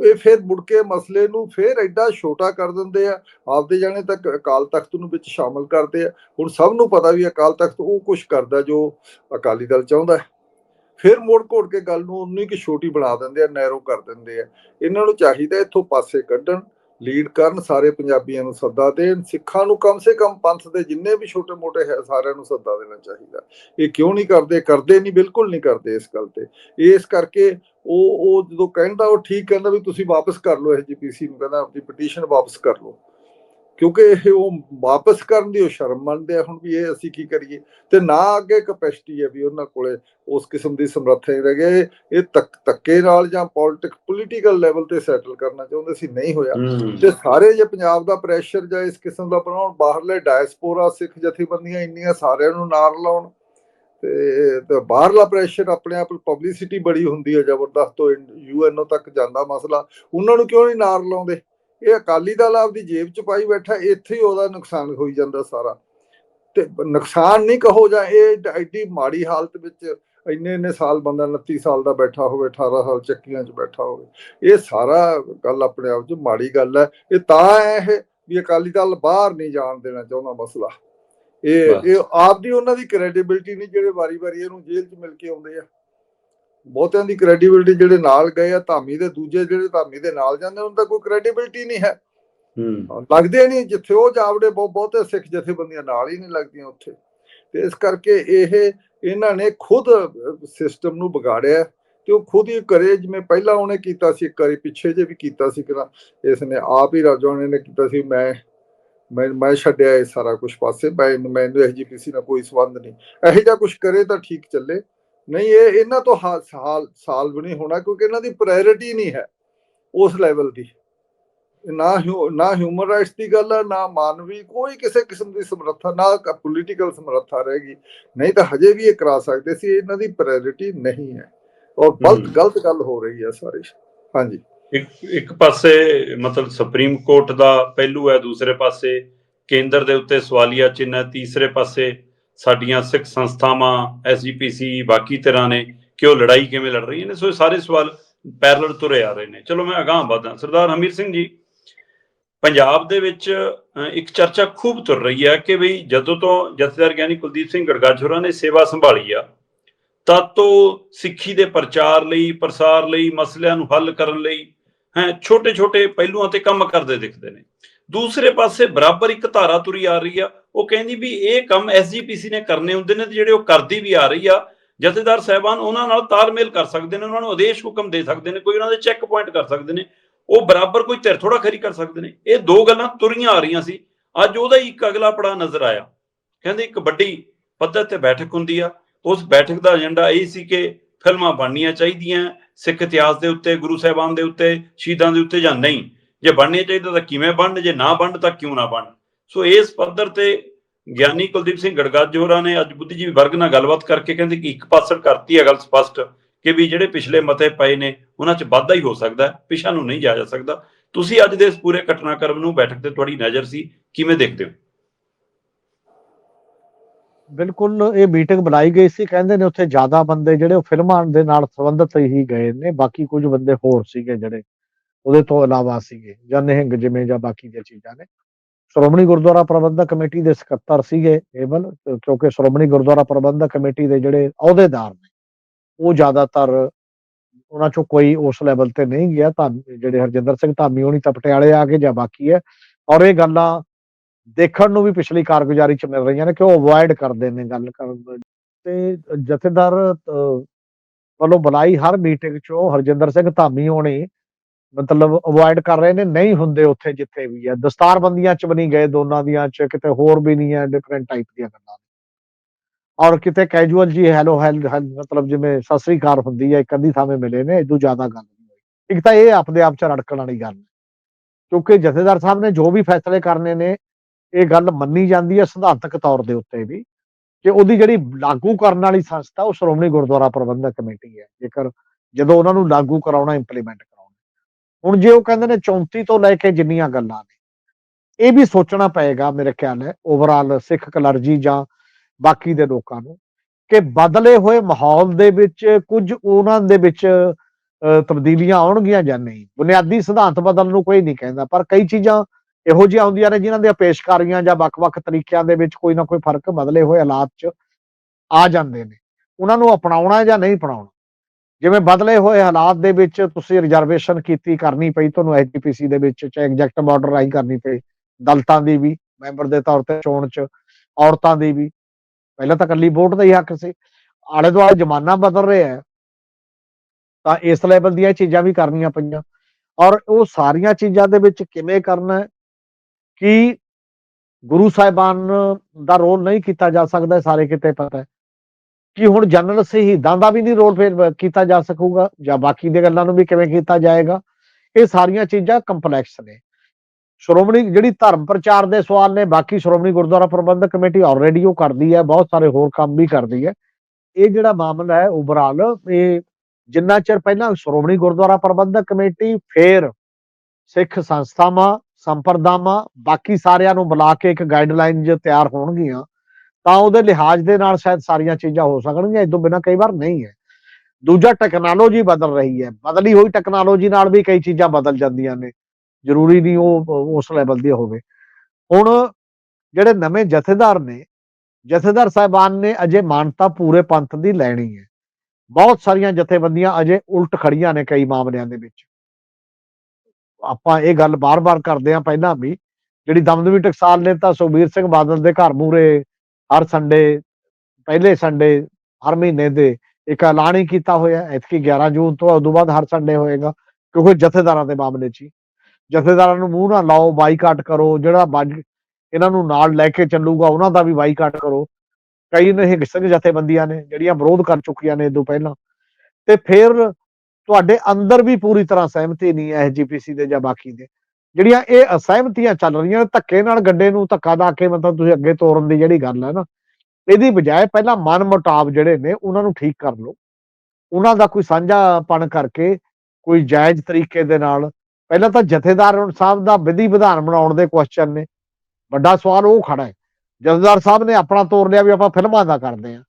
ਇਹ ਫਿਰ ਮੁੜ ਕੇ ਮਸਲੇ ਨੂੰ ਫਿਰ ਐਡਾ ਛੋਟਾ ਕਰ ਦਿੰਦੇ ਆ ਆਪਦੇ ਜਾਣੇ ਤੱਕ ਅਕਾਲ ਤਖਤ ਨੂੰ ਵਿੱਚ ਸ਼ਾਮਲ ਕਰਦੇ ਆ। ਹੁਣ ਸਭ ਨੂੰ ਪਤਾ ਵੀ ਅਕਾਲ ਤਖਤ ਉਹ ਕੁਝ ਕਰਦਾ ਜੋ ਅਕਾਲੀ ਦਲ ਚਾਹੁੰਦਾ ਹੈ। ਫਿਰ ਮੋੜ ਘੋੜ ਕੇ ਗੱਲ ਨੂੰ ਉਨੀ ਕਿ ਛੋਟੀ ਬਣਾ ਦਿੰਦੇ ਆ ਨੈਰੋ ਕਰ ਦਿੰਦੇ ਆ। ਇਹਨਾਂ ਨੂੰ ਚਾਹੀਦਾ ਇੱਥੋਂ ਪਾਸੇ ਕੱਢਣ। ਲੀਡ ਕਰਨ, ਸਾਰੇ ਪੰਜਾਬੀਆਂ ਨੂੰ ਸੱਦਾ ਦੇਣ, ਸਿੱਖਾਂ ਨੂੰ ਕਮ ਸੇ ਕਮ ਪੰਥ ਦੇ ਜਿੰਨੇ ਵੀ ਛੋਟੇ ਮੋਟੇ ਹੈ, ਸਾਰਿਆਂ ਨੂੰ ਸੱਦਾ ਦੇਣਾ ਚਾਹੀਦਾ। ਇਹ ਕਿਉਂ ਨਹੀਂ ਕਰਦੇ? ਕਰਦੇ ਨਹੀਂ, ਬਿਲਕੁਲ ਨਹੀਂ ਕਰਦੇ ਇਸ ਗੱਲ ਤੇ। ਇਸ ਕਰਕੇ ਉਹ ਉਹ ਜਦੋਂ ਕਹਿੰਦਾ ਉਹ ਠੀਕ ਕਹਿੰਦਾ ਵੀ ਤੁਸੀਂ ਵਾਪਸ ਕਰ ਲਓ ਐਸਜੀਪੀਸੀ ਨੂੰ ਕਹਿੰਦਾ ਆਪਣੀ ਪਟੀਸ਼ਨ ਵਾਪਸ ਕਰ ਲਓ। ਕਿਉਂਕਿ ਇਹ ਉਹ ਵਾਪਸ ਕਰਨ ਦੀ ਉਹ ਸ਼ਰਮ ਮੰਨਦੇ ਆ ਹੁਣ ਵੀ ਇਹ ਅਸੀਂ ਕੀ ਕਰੀਏ? ਤੇ ਨਾ ਅੱਗੇ ਕਪੈਸਿਟੀ ਹੈ ਵੀ ਉਹਨਾਂ ਕੋਲੇ ਉਸ ਕਿਸਮ ਦੀ ਸਮਰੱਥਾ ਨਹੀਂ ਰਹਿ ਗਏ ਇਹ ਤੱਕ ਧੱਕੇ ਨਾਲ ਜਾਂ ਪੋਲਿਟਿਕ ਪੋਲੀਟੀਕਲ ਲੈਵਲ ਤੇ ਸੈਟਲ ਕਰਨਾ ਚਾਹੁੰਦੇ ਸੀ ਨਹੀਂ ਹੋਇਆ। ਤੇ ਸਾਰੇ ਜੇ ਪੰਜਾਬ ਦਾ ਪ੍ਰੈਸ਼ਰ ਜਾਂ ਇਸ ਕਿਸਮ ਦਾ ਬਣਾਉਣ ਬਾਹਰਲੇ ਡਾਇਸਪੋਰਾ ਸਿੱਖ ਜਥੇਬੰਦੀਆਂ ਇੰਨੀਆਂ ਸਾਰਿਆਂ ਨੂੰ ਨਾਰ ਲਾਉਣ ਤੇ ਬਾਹਰਲਾ ਪ੍ਰੈਸ਼ਰ ਆਪਣੇ ਆਪ ਪਬਲਿਸਿਟੀ ਬੜੀ ਹੁੰਦੀ ਹੈ ਜ਼ਬਰਦਸਤ ਤੋਂ ਯੂਐਨਓ ਤੱਕ ਜਾਂਦਾ ਮਸਲਾ। ਉਹਨਾਂ ਨੂੰ ਕਿਉਂ ਨਹੀਂ ਨਾਰ ਲਾਉਂਦੇ? ਇਹ ਅਕਾਲੀ ਦਲ ਆਪਦੀ ਜੇਬ ਚ ਪਾਈ ਬੈਠਾ ਇੱਥੇ ਹੀ ਉਹਦਾ ਨੁਕਸਾਨ ਹੋਈ ਜਾਂਦਾ ਸਾਰਾ। ਤੇ ਨੁਕਸਾਨ ਨਹੀਂ ਕਹੋ ਜਾਂ ਇਹ ਐਡੀ ਮਾੜੀ ਹਾਲਤ ਵਿੱਚ ਇੰਨੇ ਇੰਨੇ ਸਾਲ ਬੰਦਾ 29 ਸਾਲ ਦਾ ਬੈਠਾ ਹੋਵੇ 18 ਸਾਲ ਚੱਕੀਆਂ 'ਚ ਬੈਠਾ ਹੋਵੇ ਇਹ ਸਾਰਾ ਗੱਲ ਆਪਣੇ ਆਪ 'ਚ ਮਾੜੀ ਗੱਲ ਹੈ। ਇਹ ਤਾਂ ਹੈ ਇਹ ਵੀ ਅਕਾਲੀ ਦਲ ਬਾਹਰ ਨਹੀਂ ਜਾਣ ਦੇਣਾ ਚਾਹੁੰਦਾ ਮਸਲਾ। ਇਹ। ਇਹ ਆਪਦੀ ਉਹਨਾਂ ਦੀ ਕ੍ਰੈਡੀਬਿਲਟੀ ਨਹੀਂ ਜਿਹੜੇ ਵਾਰੀ-ਵਾਰੀ ਇਹਨੂੰ ਜੇਲ੍ਹ 'ਚ ਮਿਲ ਕੇ ਆਉਂਦੇ ਆ। ਬਹੁਤਿਆਂ ਦੀ ਕ੍ਰੈਡੀਬਿਲਿਟੀ ਜਿਹੜੇ ਨਾਲ ਗਏ ਆ ਧਾਮੀ ਦੇ ਦੂਜੇ ਜਿਹੜੇ ਧਾਮੀ ਦੇ ਨਾਲ ਜਾਂਦੇ ਉਹਨਾਂ ਦਾ ਕੋਈ ਕ੍ਰੈਡੀਬਿਲਿਟੀ ਨਹੀਂ ਹੈ। ਹੂੰ। ਲੱਗਦੇ ਨਹੀਂ ਜਿੱਥੇ ਉਹ ਜਾਵੜੇ ਬਹੁਤ ਬਹੁਤੇ ਸਿੱਖ ਜਥੇਬੰਦੀਆਂ ਨਾਲ ਹੀ ਨਹੀਂ ਲੱਗਦੀਆਂ ਉੱਥੇ। ਤੇ ਇਸ ਕਰਕੇ ਇਹ ਇਹਨਾਂ ਨੇ ਖੁਦ ਸਿਸਟਮ ਨੂੰ ਵਿਗਾੜਿਆ ਤੇ ਉਹ ਖੁਦ ਹੀ ਕਰੇ ਜਿਵੇਂ ਪਹਿਲਾਂ ਉਹਨੇ ਕੀਤਾ ਸੀ ਇੱਕ ਵਾਰੀ ਪਿੱਛੇ ਜੇ ਵੀ ਕੀਤਾ ਸੀ ਕਿ ਇਸ ਨੇ ਆਪ ਹੀ ਰਾਜੋਣੇ ਨੇ ਕੀਤਾ ਸੀ ਮੈਂ ਮੈਂ ਮੈਂ ਛੱਡਿਆ ਇਹ ਸਾਰਾ ਕੁਝ ਪਾਸੇ ਮੈਂ ਮੈਨੂੰ ਐਸਜੀਪੀਸੀ ਨਾਲ ਕੋਈ ਸੰਬੰਧ ਨਹੀਂ। ਇਹੋ ਜਿਹਾ ਕੁਝ ਕਰੇ ਤਾਂ ਠੀਕ ਚੱਲੇ। ਨਹੀਂ ਇਹ ਇਹਨਾਂ ਤੋਂ ਸਾਲ ਸਾਲ ਵੀ ਨਹੀਂ ਹੋਣਾ ਕਿਉਂਕਿ ਇਹਨਾਂ ਦੀ ਪ੍ਰਾਇੋਰਟੀ ਨਹੀਂ ਹੈ ਉਸ ਲੈਵਲ ਦੀ। ਨਾ ਨਾ ਹਿਊਮਨ ਰਾਈਟਸ ਦੀ ਗੱਲ ਹੈ ਨਾ ਮਾਨਵੀ ਕੋਈ ਕਿਸੇ ਕਿਸਮ ਦੀ ਸਮਰੱਥਾ ਨਾ ਪੋਲੀਟੀਕਲ ਸਮਰੱਥਾ ਰਹੇਗੀ ਨਹੀਂ ਤਾਂ ਹਜੇ ਵੀ ਇਹ ਕਰਾ ਸਕਦੇ ਸੀ ਇਹਨਾਂ ਦੀ ਪ੍ਰਾਇੋਰਟੀ ਨਹੀਂ ਹੈ। ਔਰ ਹਮ। ਗਲਤ ਗੱਲ ਹੋ ਰਹੀ ਹੈ ਸਾਰੇ। ਹਾਂਜੀ। ਇੱਕ ਇੱਕ ਪਾਸੇ ਮਤਲਬ ਸੁਪਰੀਮ ਕੋਰਟ ਦਾ ਪਹਿਲੂ ਹੈ ਦੂਸਰੇ ਪਾਸੇ ਕੇਂਦਰ ਦੇ ਉੱਤੇ ਸਵਾਲੀਆ ਚਿੰਨ੍ਹ ਹੈ ਤੀਸਰੇ ਪਾਸੇ ਸਾਡੀਆਂ ਸਿੱਖ ਸੰਸਥਾਵਾਂ ਐਸਜੀਪੀਸੀ ਬਾਕੀ ਤਰ੍ਹਾਂ ਨੇ ਕਿ ਉਹ ਲੜਾਈ ਕਿਵੇਂ ਲੜ ਰਹੀਆਂ ਨੇ? ਸੋ ਇਹ ਸਾਰੇ ਸਵਾਲ ਪੈਰਲਲ ਤੁਰੇ ਆ ਰਹੇ ਨੇ। ਚਲੋ ਮੈਂ ਅਗਾਂਹ ਵਧਾਂ ਸਰਦਾਰ ਹਮੀਰ ਸਿੰਘ ਜੀ, ਪੰਜਾਬ ਦੇ ਵਿੱਚ ਇੱਕ ਚਰਚਾ ਖੂਬ ਤੁਰ ਰਹੀ ਹੈ ਕਿ ਬਈ ਜਦੋਂ ਤੋਂ ਜਥੇਦਾਰ ਗਿਆਨੀ ਕੁਲਦੀਪ ਸਿੰਘ ਗੜਗਾਜ ਨੇ ਸੇਵਾ ਸੰਭਾਲੀ ਆ, ਤਦ ਤੋਂ ਸਿੱਖੀ ਦੇ ਪ੍ਰਚਾਰ ਲਈ, ਪ੍ਰਸਾਰ ਲਈ, ਮਸਲਿਆਂ ਨੂੰ ਹੱਲ ਕਰਨ ਲਈ, ਹੈ ਛੋਟੇ ਛੋਟੇ ਪਹਿਲੂਆਂ ਤੇ ਕੰਮ ਕਰਦੇ ਦਿਖਦੇ ਨੇ। ਦੂਸਰੇ ਪਾਸੇ ਬਰਾਬਰ ਇੱਕ ਧਾਰਾ ਤੁਰੀ ਆ ਰਹੀ ਆ। ਉਹ ਕਹਿੰਦੀ ਵੀ ਇਹ ਕੰਮ ਐਸਜੀਪੀਸੀ ਨੇ ਕਰਨੇ ਹੁੰਦੇ ਨੇ ਤੇ ਜਿਹੜੇ ਉਹ ਕਰਦੀ ਵੀ ਆ ਰਹੀ ਆ, ਜਥੇਦਾਰ ਸਾਹਿਬਾਨ ਉਹਨਾਂ ਨਾਲ ਤਾਲਮੇਲ ਕਰ ਸਕਦੇ ਨੇ, ਉਹਨਾਂ ਨੂੰ ਆਦੇਸ਼ ਹੁਕਮ ਦੇ ਸਕਦੇ ਨੇ, ਕੋਈ ਉਹਨਾਂ ਦੇ ਚੈੱਕ ਪੁਆਇੰਟ ਕਰ ਸਕਦੇ ਨੇ, ਉਹ ਬਰਾਬਰ ਕੋਈ ਧਿਰ ਥੋੜਾ ਖਰੀ ਕਰ ਸਕਦੇ ਨੇ। ਇਹ ਦੋ ਗੱਲਾਂ ਤੁਰੀਆਂ ਆ ਰਹੀਆਂ ਸੀ। ਅੱਜ ਉਹਦਾ ਹੀ ਇੱਕ ਅਗਲਾ ਪੜਾ ਨਜ਼ਰ ਆਇਆ। ਕਹਿੰਦੇ ਇੱਕ ਵੱਡੀ ਪੱਧਰ ਤੇ ਬੈਠਕ ਹੁੰਦੀ ਆ। ਉਸ ਬੈਠਕ ਦਾ ਏਜੰਡਾ ਇਹ ਸੀ ਕਿ ਫਿਲਮਾਂ ਬਣਨੀਆਂ ਚਾਹੀਦੀਆਂ, ਸਿੱਖ ਇਤਿਹਾਸ ਦੇ ਉੱਤੇ, ਗੁਰੂ ਸਾਹਿਬਾਨ ਦੇ ਉੱਤੇ, ਸ਼ਹੀਦਾਂ ਦੇ ਉੱਤੇ ਜਾਂ ਨਹੀਂ। ਜੇ ਬਣਨੀਆਂ ਚਾਹੀਦਾ ਤਾਂ ਕਿਵੇਂ ਬਣਨ, ਜੇ ਨਾ ਬਣਨ ਤਾਂ ਕਿਉਂ ਨਾ ਬਣਨ? ਸੋ ਇਸ ਪੱਧਰ ਤੇ ਗਿਆਨੀ ਕੁਲਦੀਪ ਸਿੰਘ ਗੜਗੱਜ ਹੋਰਾਂ ਨੇ ਅੱਜ ਬੁੱਧੀਜੀਵੀ ਵਰਗ ਨਾਲ ਗੱਲਬਾਤ ਕਰਕੇ ਕਹਿੰਦੇ ਕਿ ਇੱਕ ਪਾਸੜ ਕਰਤੀ ਹੈ ਗੱਲ ਸਪਸ਼ਟ ਕਿ ਵੀ ਜਿਹੜੇ ਪਿਛਲੇ ਮਤੇ ਪਏ ਨੇ, ਉਹਨਾਂ 'ਚ ਵਾਧਾ ਹੀ ਹੋ ਸਕਦਾ ਹੈ ਪਿਛਾ ਨੂੰ ਨਹੀਂ ਜਾਇਆ ਜਾ ਸਕਦਾ। ਤੁਸੀਂ ਅੱਜ ਦੇ ਇਸ ਪੂਰੇ ਘਟਨਾਕ੍ਰਮ ਨੂੰ, ਬੈਠਕ ਤੇ ਤੁਹਾਡੀ ਨਜ਼ਰ ਸੀ, ਕਿਵੇਂ ਦੇਖਦੇ ਹੋ? ਬਿਲਕੁਲ, ਇਹ ਮੀਟਿੰਗ ਬੁਲਾਈ ਗਈ ਸੀ। ਕਹਿੰਦੇ ਨੇ ਉੱਥੇ ਜ਼ਿਆਦਾ ਬੰਦੇ ਜਿਹੜੇ ਉਹ ਫਿਲਮਾਂ ਦੇ ਨਾਲ ਸੰਬੰਧਿਤ ਹੀ ਗਏ ਨੇ, ਬਾਕੀ ਕੁਝ ਬੰਦੇ ਹੋਰ ਸੀਗੇ ਜਿਹੜੇ ਉਹਦੇ ਤੋਂ ਇਲਾਵਾ ਸੀਗੇ, ਜਾਂ ਨਿਹੰਗ ਜਿਵੇਂ ਜਾਂ ਬਾਕੀ ਦੀਆਂ ਚੀਜ਼ਾਂ ਨੇ। ਸ਼੍ਰੋਮਣੀ ਗੁਰਦੁਆਰਾ ਪ੍ਰਬੰਧਕ ਕਮੇਟੀ ਦੇ ਸਕੱਤਰ ਸੀਗੇ ਏਵਲ ਕਿਉਂਕਿ ਸ਼੍ਰੋਮਣੀ ਗੁਰਦੁਆਰਾ ਪ੍ਰਬੰਧਕ ਕਮੇਟੀ ਦੇ ਜਿਹੜੇ ਅਹੁਦੇਦਾਰ ਨੇ, ਉਹ ਜ਼ਿਆਦਾਤਰ ਉਹਨਾਂ ਚੋਂ ਕੋਈ ਉਸ ਲੈਵਲ ਤੇ ਨਹੀਂ ਗਿਆ। ਤਾਂ ਜਿਹੜੇ ਹਰਜਿੰਦਰ ਸਿੰਘ ਧਾਮੀ ਹੋਣੀ ਤਾਂ ਪਟਿਆਲੇ ਆ ਕੇ ਜਾਂ ਬਾਕੀ ਹੈ। ਔਰ ਇਹ ਗੱਲਾਂ ਦੇਖਣ ਨੂੰ ਵੀ ਪਿਛਲੀ ਕਾਰਗੁਜ਼ਾਰੀ ਚ ਮਿਲ ਰਹੀਆਂ ਨੇ ਕਿ ਉਹ ਅਵੋਇਡ ਕਰਦੇ ਨੇ ਗੱਲ ਕਰਨ ਤੇ ਜਥੇਦਾਰ ਵੱਲੋਂ ਬੁਲਾਈ ਹਰ ਮੀਟਿੰਗ ਚੋਂ ਹਰਜਿੰਦਰ ਸਿੰਘ ਧਾਮੀ ਹੋਣੀ ਮਤਲਬ ਅਵੋਇਡ ਕਰ ਰਹੇ ਨੇ, ਨਹੀਂ ਹੁੰਦੇ ਉੱਥੇ ਜਿੱਥੇ ਵੀ ਹੈ ਦਸਤਾਰਬੰਦੀਆਂ ਚ ਵੀ ਨਹੀਂ ਗਏ ਦੋਨਾਂ ਦੀਆਂ ਚ, ਕਿਤੇ ਹੋਰ ਵੀ ਨਹੀਂ ਹੈ ਡਿਫਰੈਂਟ ਟਾਈਪ ਦੀਆਂ ਗੱਲਾਂ ਔਰ ਕਿਤੇ ਕੈਜੂਅਲ ਜੀ ਹੈਲੋ ਹੈਲ ਮਤਲਬ ਜਿਵੇਂ ਸਤਿ ਸ੍ਰੀ ਅਕਾਲ ਹੁੰਦੀ ਹੈ ਇੱਕ ਅੱਧੀ ਥਾਵੇਂ ਮਿਲੇ ਨੇ ਇਦੋਂ ਜ਼ਿਆਦਾ ਗੱਲ ਨਹੀਂ ਹੋਈ। ਇੱਕ ਤਾਂ ਇਹ ਆਪਦੇ ਆਪ ਚ ਰੜਕਣ ਵਾਲੀ ਗੱਲ ਹੈ। ਕਿਉਂਕਿ ਜਥੇਦਾਰ ਸਾਹਿਬ ਨੇ ਜੋ ਵੀ ਫੈਸਲੇ ਕਰਨੇ ਨੇ, ਇਹ ਗੱਲ ਮੰਨੀ ਜਾਂਦੀ ਹੈ ਸਿਧਾਂਤਕ ਤੌਰ ਦੇ ਉੱਤੇ ਵੀ। ਕਿ ਉਹਦੀ ਜਿਹੜੀ ਲਾਗੂ ਕਰਨ ਵਾਲੀ ਸੰਸਥਾ, ਉਹ ਸ਼੍ਰੋਮਣੀ ਗੁਰਦੁਆਰਾ ਪ੍ਰਬੰਧਕ ਕਮੇਟੀ ਹੈ। ਜੇਕਰ ਜਦੋਂ ਉਹਨਾਂ ਨੂੰ ਲਾਗੂ ਕਰਾਉਣਾ ਇੰਪਲੀਮੈਂਟ ਹੁਣ ਜੇ ਉਹ ਕਹਿੰਦੇ ਨੇ 34 ਤੋਂ ਲੈ ਕੇ ਜਿੰਨੀਆਂ ਗੱਲਾਂ ਨੇ, ਇਹ ਵੀ ਸੋਚਣਾ ਪਏਗਾ ਮੇਰੇ ਖਿਆਲ ਹੈ ਓਵਰਆਲ ਸਿੱਖ ਕਲਰਜੀ ਜਾਂ ਬਾਕੀ ਦੇ ਲੋਕਾਂ ਨੂੰ ਕਿ ਬਦਲੇ ਹੋਏ ਮਾਹੌਲ ਦੇ ਵਿੱਚ ਕੁਝ ਉਹਨਾਂ ਦੇ ਵਿੱਚ ਤਬਦੀਲੀਆਂ ਆਉਣਗੀਆਂ ਜਾਂ ਨਹੀਂ। ਬੁਨਿਆਦੀ ਸਿਧਾਂਤ ਬਦਲਣ ਨੂੰ ਕੋਈ ਨਹੀਂ ਕਹਿੰਦਾ, ਪਰ ਕਈ ਚੀਜ਼ਾਂ ਇਹੋ ਜਿਹੀਆਂ ਹੁੰਦੀਆਂ ਨੇ ਜਿਨ੍ਹਾਂ ਦੀਆਂ ਪੇਸ਼ਕਾਰੀਆਂ ਜਾਂ ਵੱਖ-ਵੱਖ ਤਰੀਕਿਆਂ ਦੇ ਵਿੱਚ ਕੋਈ ਨਾ ਕੋਈ ਫ਼ਰਕ ਬਦਲੇ ਹੋਏ ਹਾਲਾਤ 'ਚ ਆ ਜਾਂਦੇ ਨੇ। ਉਹਨਾਂ ਨੂੰ ਅਪਣਾਉਣਾ ਜਾਂ ਨਹੀਂ ਅਪਣਾਉਣਾ ਜਿਵੇਂ ਬਦਲੇ ਹੋਏ ਹਾਲਾਤ ਦੇ ਵਿੱਚ ਤੁਸੀਂ ਰਿਜ਼ਰਵੇਸ਼ਨ ਕੀਤੀ ਕਰਨੀ ਪਈ, ਤੁਹਾਨੂੰ ਐਚਪੀਸੀ ਦੇ ਵਿੱਚ ਚਾਹੇ ਐਗਜ਼ੈਕਟਿਵ ਆਰਡਰ ਰਾਈ ਕਰਨੀ ਪਈ, ਦਲਤਾਂ ਦੀ ਵੀ ਮੈਂਬਰ ਦੇ ਤੌਰ ਤੇ ਚੋਣ 'ਚ, ਔਰਤਾਂ ਦੀ ਵੀ। ਪਹਿਲਾਂ ਤਾਂ ਕੱਲੀ ਵੋਟ ਦਾ ਹੀ ਹੱਕ ਸੀ। ਆਲੇ ਦੁਆਲੇ ਜ਼ਮਾਨਾ ਬਦਲ ਰਿਹਾ ਹੈ। ਤਾਂ ਇਸ ਲੈਵਲ ਦੀਆਂ ਚੀਜ਼ਾਂ ਵੀ ਕਰਨੀਆਂ ਪਈਆਂ। ਔਰ ਉਹ ਸਾਰੀਆਂ ਚੀਜ਼ਾਂ ਦੇ ਵਿੱਚ ਕਿਵੇਂ ਕਰਨਾ ਹੈ? ਕਿ ਗੁਰੂ ਸਾਹਿਬਾਨ ਦਾ ਰੋਲ ਨਹੀਂ ਕੀਤਾ ਜਾ ਸਕਦਾ ਸਾਰੇ ਕਿਤੇ ਪਤਾ ਹੈ। ਕਿ ਹੁਣ ਜਨਰਲ ਸ਼ਹੀਦਾਂ ਦਾ ਵੀ ਨਹੀਂ ਰੋਲ ਫੇਰ ਕੀਤਾ ਜਾ ਸਕੂਗਾ ਜਾਂ ਬਾਕੀ ਦੀਆਂ ਗੱਲਾਂ ਨੂੰ ਵੀ ਕਿਵੇਂ ਕੀਤਾ ਜਾਏਗਾ? ਇਹ ਸਾਰੀਆਂ ਚੀਜ਼ਾਂ ਕੰਪਲੈਕਸ ਨੇ। ਸ਼੍ਰੋਮਣੀ ਜਿਹੜੀ ਧਰਮ ਪ੍ਰਚਾਰ ਦੇ ਸਵਾਲ ਨੇ, ਬਾਕੀ ਸ਼੍ਰੋਮਣੀ ਗੁਰਦੁਆਰਾ ਪ੍ਰਬੰਧਕ ਕਮੇਟੀ ਆਲਰੇਡੀ ਉਹ ਕਰਦੀ ਹੈ, ਬਹੁਤ ਸਾਰੇ ਹੋਰ ਕੰਮ ਵੀ ਕਰਦੀ ਹੈ। ਇਹ ਜਿਹੜਾ ਮਾਮਲਾ ਹੈ ਓਵਰਆਲ, ਇਹ ਜਿੰਨਾ ਚਿਰ ਪਹਿਲਾਂ ਸ਼੍ਰੋਮਣੀ ਗੁਰਦੁਆਰਾ ਪ੍ਰਬੰਧਕ ਕਮੇਟੀ, ਫੇਰ ਸਿੱਖ ਸੰਸਥਾਵਾਂ, ਸੰਪਰਦਾਵਾਂ, ਬਾਕੀ ਸਾਰਿਆਂ ਨੂੰ ਬੁਲਾ ਕੇ ਇੱਕ ਗਾਈਡਲਾਈਨ ਜੇ ਤਿਆਰ ਹੋਣਗੀਆਂ ਤਾਂ ਉਹਦੇ ਲਿਹਾਜ਼ ਦੇ ਨਾਲ ਸ਼ਾਇਦ ਸਾਰੀਆਂ ਚੀਜ਼ਾਂ ਹੋ ਸਕਣਗੀਆਂ ਇਦੋਂ ਬਿਨਾਂ ਕਈ ਵਾਰ ਨਹੀਂ ਹੈ। ਦੂਜਾ ਟੈਕਨੋਲੋਜੀ ਬਦਲ ਰਹੀ ਹੈ। ਬਦਲੀ ਹੋਈ ਟੈਕਨੋਲੋਜੀ ਨਾਲ ਵੀ ਕਈ ਚੀਜ਼ਾਂ ਬਦਲ ਜਾਂਦੀਆਂ ਨੇ। ਜ਼ਰੂਰੀ ਨਹੀਂ ਉਹ ਉਸ ਲੈਵਲ ਦੀ ਹੋਵੇ। ਹੁਣ ਜਿਹੜੇ ਨਵੇਂ ਜਥੇਦਾਰ ਨੇ, ਜਥੇਦਾਰ ਸਾਹਿਬਾਨ ਨੇ ਅਜੇ ਮਾਨਤਾ ਪੂਰੇ ਪੰਥ ਦੀ ਲੈਣੀ ਹੈ। ਬਹੁਤ ਸਾਰੀਆਂ ਜਥੇਬੰਦੀਆਂ ਅਜੇ ਉਲਟ ਖੜੀਆਂ ਨੇ ਕਈ ਮਾਮਲਿਆਂ ਦੇ ਵਿੱਚ। ਆਪਾਂ ਇਹ ਗੱਲ ਬਾਰ-ਬਾਰ ਕਰਦੇ ਆ ਪਹਿਲਾਂ ਵੀ ਜਿਹੜੀ ਦਮਦਮੀ ਟਕਸਾਲ ਨੇ ਤਾਂ ਸੁਖਬੀਰ ਸਿੰਘ ਬਾਦਲ ਦੇ ਘਰ ਮੂਰੇ ਹਰ ਸੰਡੇ ਪਹਿਲੇ ਸੰਡੇ ਹਰ ਮਹੀਨੇ ਦੇ ਇੱਕ ਐਲਾਨ ਹੀ ਕੀਤਾ ਹੋਇਆ ਐਤਕੀ 11 ਜੂਨ ਤੋਂ ਉਦੋਂ ਬਾਅਦ ਹਰ ਸੰਡੇ ਹੋਏਗਾ, ਕਿਉਂਕਿ ਜਥੇਦਾਰਾਂ ਦੇ ਮਾਮਲੇ 'ਚ ਜਥੇਦਾਰਾਂ ਨੂੰ ਮੂੰਹ ਨਾ ਲਾਓ, ਬਾਈਕਾਟ ਕਰੋ, ਜਿਹੜਾ ਇਹਨਾਂ ਨੂੰ ਨਾਲ ਲੈ ਕੇ ਚੱਲੂਗਾ, ਉਹਨਾਂ ਦਾ ਵੀ ਬਾਈਕਾਟ ਕਰੋ। ਕਈ ਨੇ ਸਿੰਘ ਜਥੇਬੰਦੀਆਂ ਨੇ, ਜਿਹੜੀਆਂ ਵਿਰੋਧ ਕਰ ਚੁੱਕੀਆਂ ਨੇ ਇਦੋਂ ਪਹਿਲਾਂ। ਤੇ ਫਿਰ ਤੁਹਾਡੇ ਅੰਦਰ ਵੀ ਪੂਰੀ ਤਰ੍ਹਾਂ ਸਹਿਮਤੀ ਨਹੀਂ ਹੈ ਐਸਜੀਪੀਸੀ ਦੇ ਜਾਂ ਬਾਕੀ ਦੇ। ਜਿਹੜੀਆਂ ਇਹ ਅਸਹਿਮਤੀਆਂ ਚੱਲ ਰਹੀਆਂ ਨੇ, ਧੱਕੇ ਨਾਲ ਗੱਡੇ ਨੂੰ ਧੱਕਾ ਦਾ ਕੇ ਮਤਲਬ ਤੁਸੀਂ ਅੱਗੇ ਤੋਰਨ ਦੀ ਜਿਹੜੀ ਗੱਲ ਹੈ ਨਾ ਇਹਦੀ ਬਜਾਏ ਪਹਿਲਾਂ ਮਨ ਮੁਟਾਵ ਜਿਹੜੇ ਨੇ ਉਹਨਾਂ ਨੂੰ ਠੀਕ ਕਰ ਲਓ। ਉਹਨਾਂ ਦਾ ਕੋਈ ਸਾਂਝਾਪਣ ਕਰਕੇ ਕੋਈ ਜਾਇਜ਼ ਤਰੀਕੇ ਦੇ ਨਾਲ। ਪਹਿਲਾਂ ਤਾਂ ਜਥੇਦਾਰ ਸਾਹਿਬ ਦਾ ਵਿਧੀ ਵਿਧਾਨ ਬਣਾਉਣ ਦੇ ਕੁਐਸਚਨ ਨੇ। ਵੱਡਾ ਸਵਾਲ ਉਹ ਖੜਾ ਹੈ। ਜਥੇਦਾਰ ਸਾਹਿਬ ਨੇ ਆਪਣਾ ਤੋਰ ਲਿਆ ਵੀ ਆਪਾਂ ਫਿਲਮਾਂ ਦਾ ਕਰਦੇ ਆ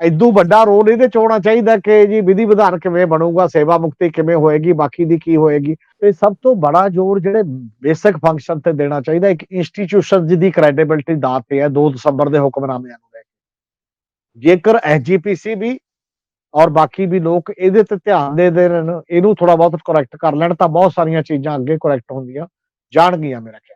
ਐਦੂ ਵੱਡਾ ਰੋਲ ਇਹਦੇ ਚ ਹੋਣਾ ਚਾਹੀਦਾ ਕਿ ਜੀ ਵਿਧੀ ਵਿਧਾਨ ਕਿਵੇਂ ਬਣੂਗਾ, ਸੇਵਾ ਮੁਕਤੀ ਕਿਵੇਂ ਹੋਏਗੀ, ਬਾਕੀ ਦੀ ਕੀ ਹੋਏਗੀ। ਤੇ ਸਭ ਤੋਂ ਬੜਾ ਜ਼ੋਰ ਜਿਹੜੇ ਬੇਸਿਕ ਫੰਕਸ਼ਨ ਤੇ ਦੇਣਾ ਚਾਹੀਦਾ। ਇੱਕ ਇੰਸਟੀਟਿਊਸ਼ਨ ਦੀ ਕ੍ਰੈਡੀਬਿਲਟੀ ਦਾ ਤੇ ਹੈ 2 ਦਸੰਬਰ ਦੇ ਹੁਕਮਨਾਮਿਆਂ ਨੂੰ ਲੈ ਕੇ। ਜੇਕਰ ਐਸਜੀਪੀਸੀ ਵੀ ਔਰ ਬਾਕੀ ਵੀ ਲੋਕ ਇਹਦੇ ਤੇ ਧਿਆਨ ਦੇ ਦੇਣ ਇਹਨੂੰ ਥੋੜਾ ਬਹੁਤ ਕਰੈਕਟ ਕਰ ਲੈਣ, ਤਾਂ ਬਹੁਤ ਸਾਰੀਆਂ ਚੀਜ਼ਾਂ ਅੱਗੇ ਕਰੈਕਟ ਹੁੰਦੀਆਂ, ਜਾਣਗੀਆਂ ਮੇਰਾ ਖਿਆਲ